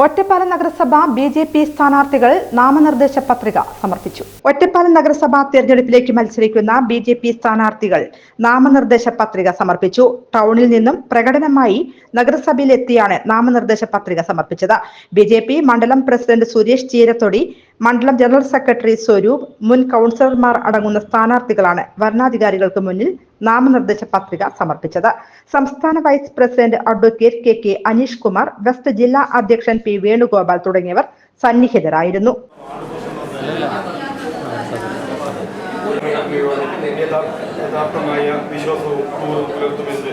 ഒറ്റപ്പാലം നഗരസഭ B J P സ്ഥാനാർത്ഥികൾ നാമനിർദ്ദേശ പത്രിക സമർപ്പിച്ചു. ഒറ്റപ്പാലം നഗരസഭാ തെരഞ്ഞെടുപ്പിലേക്ക് മത്സരിക്കുന്ന ബി ജെ പി സ്ഥാനാർത്ഥികൾ നാമനിർദ്ദേശ പത്രിക സമർപ്പിച്ചു. ടൗണിൽ നിന്നും പ്രകടനമായി നഗരസഭയിലെത്തിയാണ് നാമനിർദ്ദേശ പത്രിക സമർപ്പിച്ചത്. ബി ജെ പി മണ്ഡലം പ്രസിഡന്റ് സുരേഷ് ചീരത്തൊടി മണ്ഡലം ജനറൽ സെക്രട്ടറി സ്വരൂപ് മുൻ കൗൺസിലർമാർ അടങ്ങുന്ന സ്ഥാനാർത്ഥികളാണ്. വരണാധികാരികൾക്ക് മുന്നിൽ നാമനിർദ്ദേശ പത്രിക സമർപ്പിച്ചത്. സംസ്ഥാന vice president advocate K K Aneesh Kumar west ജില്ലാ അധ്യക്ഷൻ പി വേണുഗോപാൽ തുടങ്ങിയവർ സന്നിഹിതരായിരുന്നു. യഥാർത്ഥമായ വിശ്വാസവും പുലർത്തുമെന്ന്